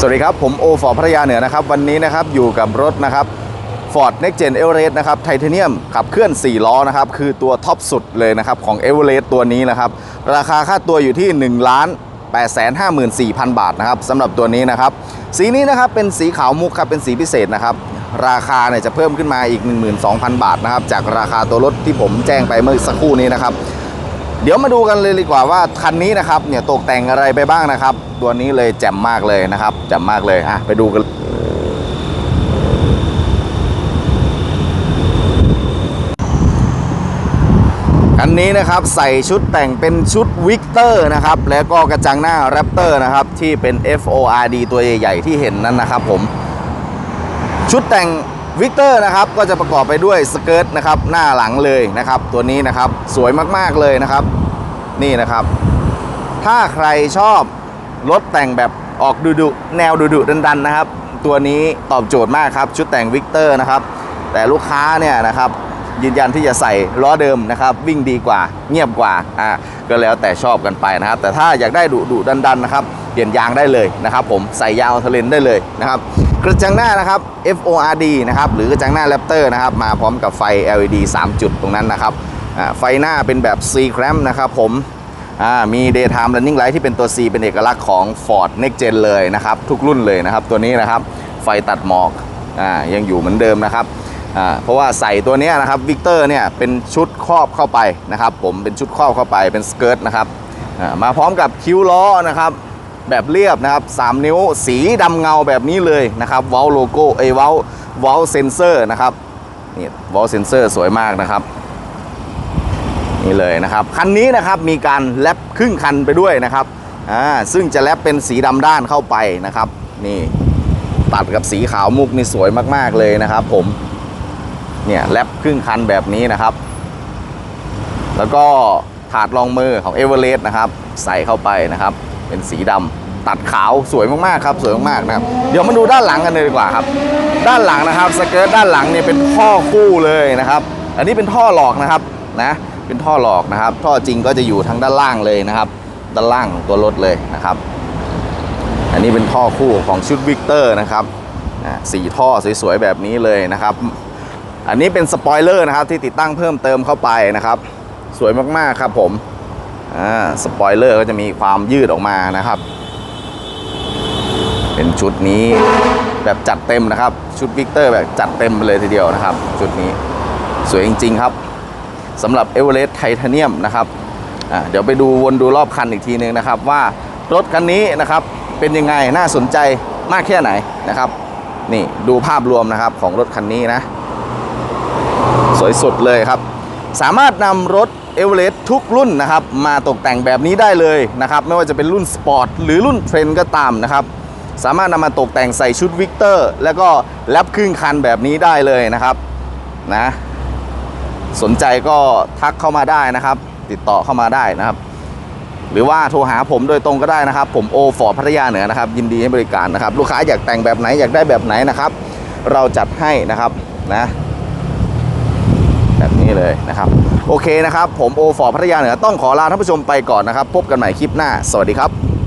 สวัสดีครับ ผมโอฟอร์พัทยาเหนือนะครับ วันนี้นะครับอยู่กับรถนะครับ Ford Next Gen Everest นะครับไทเทเนียมขับเคลื่อน 4 ล้อนะครับ คือตัวท็อปสุดเลยนะครับ ของ Everest ตัวนี้นะครับ ราคาค่าตัวอยู่ที่ 1 ล้าน854,000 บาทนะครับสำหรับตัวนี้นะครับ สีนี้นะครับเป็นสีขาวมุกครับเป็นสีพิเศษนะครับ ราคาเนี่ยจะเพิ่มขึ้นมาอีก 12,000 บาทนะครับจากราคาตัวรถที่ผมแจ้งไปเมื่อสักครู่นี้นะครับ เดี๋ยวมาดูกันเลยดีกว่าว่าคันนี้นะครับเนี่ยตกแต่งอะไรไปบ้างนะครับ ตัวนี้เลยแจ่มมากเลยนะครับแจ่มมากเลยอะไปดูกันคันนี้นะครับใส่ชุดแต่งเป็นชุดวิกเตอร์นะครับแล้วก็กระจังหน้าแรปเตอร์นะครับที่เป็น FORD ตัวใหญ่ ๆ ที่เห็นนั้นนะครับผม ชุดแต่ง วิกเตอร์นะครับก็จะประกอบไปด้วยสเกิร์ตนะครับหน้าหลังเลยนะครับ ตัวนี้นะครับสวยมากๆเลยนะครับ นี่นะครับ ถ้าใครชอบรถแต่งแบบออกดุดุๆแนวดุดุๆดันๆนะครับ ตัวนี้ตอบโจทย์มากครับ ชุดแต่งวิกเตอร์นะครับ แต่ลูกค้าเนี่ยนะครับยืนยันที่จะใส่ล้อเดิมนะครับ วิ่งดีกว่าเงียบกว่าอ่า ก็แล้วแต่ชอบกันไปนะครับ แต่ถ้าอยากได้ดุดุดันๆนะครับเปลี่ยนยางได้เลยนะครับ ผมใส่ยางอัลเทอร์เลนได้เลยนะครับกระจังหน้านะครับ FORD นะครับหรือกระจังหน้าแรปเตอร์นะครับมาพร้อมกับไฟ LED 3 จุดตรงนั้นนะครับไฟหน้าเป็นแบบ C clamp นะครับผมมี daytime running light ที่เป็นตัว C เป็นเอกลักษณ์ของ Ford Next Gen เลยนะครับ ทุกรุ่นเลยนะครับ ตัวนี้นะครับ ไฟตัดหมอกอยังอยู่เหมือนเดิมนะครับ เพราะว่าใส่ตัวนี้นะครับวิกเตอร์เนี่ยเป็นชุดครอบเข้าไปนะครับ ผมเป็นชุดครอบเข้าไปเป็นสเกิร์ตนะครับมาพร้อมกับคิ้วล้อนะครับ แบบเรียบนะครับ 3 นิ้วสีดำเงาแบบนี้เลยนะครับวอลโลโก้เอวอลวอลเซนเซอร์นะครับนี่วอลเซนเซอร์สวยมากนะครับนี่เลยนะครับคันนี้นะครับมีการแลปครึ่งคันไปด้วยนะครับอ่าซึ่งจะแลปเป็นสีดำด้านเข้าไปนะครับ นี่ตัดกับสีขาวมุกนี่สวยมากๆเลยนะครับผม เนี่ยแลปครึ่งคันแบบนี้นะครับ แล้วก็ถาดรองมือของเอเวอเรสต์นะครับ ใส่เข้าไปนะครับ เป็นสีดำตัดขาวสวยมากๆครับ สวยมากๆนะครับ เดี๋ยวมาดูด้านหลังกันเลยดีกว่าครับ ด้านหลังนะครับสเกิร์ตด้านหลังเนี่ยเป็นท่อคู่เลยนะครับ อันนี้เป็นท่อหลอกนะครับนะเป็นท่อหลอกนะครับ ท่อจริงก็จะอยู่ทางด้านล่างเลยนะครับ ด้านล่างของตัวรถเลยนะครับ อันนี้เป็นท่อคู่ของชุดวิกเตอร์นะครับอ่าสี่ท่อสวยๆแบบนี้เลยนะครับ อันนี้เป็นสปอยเลอร์นะครับที่ติดตั้งเพิ่มเติมเข้าไปนะครับ สวยมากๆครับผมอ่าสปอยเลอร์ก็จะมีความยืดออกมานะครับ เป็นชุดนี้แบบจัดเต็มนะครับ ชุดวิกเตอร์แบบจัดเต็มไปเลยทีเดียวนะครับ ชุดนี้สวยจริง ๆ ครับสำหรับเอเวอเรสต์ไทเทเนียมนะครับอ่าเดี๋ยวไปดูวนดูรอบคันอีกทีนึงนะครับ ว่ารถคันนี้นะครับเป็นยังไงน่าสนใจมากแค่ไหนนะครับ นี่ดูภาพรวมนะครับของรถคันนี้นะ สวยสุดเลยครับ สามารถนำรถเอเวอเรสต์ทุกรุ่นนะครับ มาตกแต่งแบบนี้ได้เลยนะครับ ไม่ว่าจะเป็นรุ่นสปอร์ตหรือรุ่นเทรนก็ตามนะครับ สามารถนำมาตกแต่งใส่ชุดวิกเตอร์ แล้วก็แลปครึ่งคันแบบนี้ได้เลยนะครับนะสนใจก็ทักเข้ามาได้นะครับ ติดต่อเข้ามาได้นะครับ หรือว่าโทรหาผมโดยตรงก็ได้นะครับ ผมโอฟอร์พัทยาเหนือนะครับ ยินดีให้บริการนะครับ ลูกค้าอยากแต่งแบบไหนอยากได้แบบไหนนะครับ เราจัดให้นะครับนะ นี้เลยนะครับ โอเคนะครับ ผมโอฟอร์พัทยาเหนือต้องขอลาท่านผู้ชมไปก่อนนะครับ พบกันใหม่คลิปหน้า สวัสดีครับ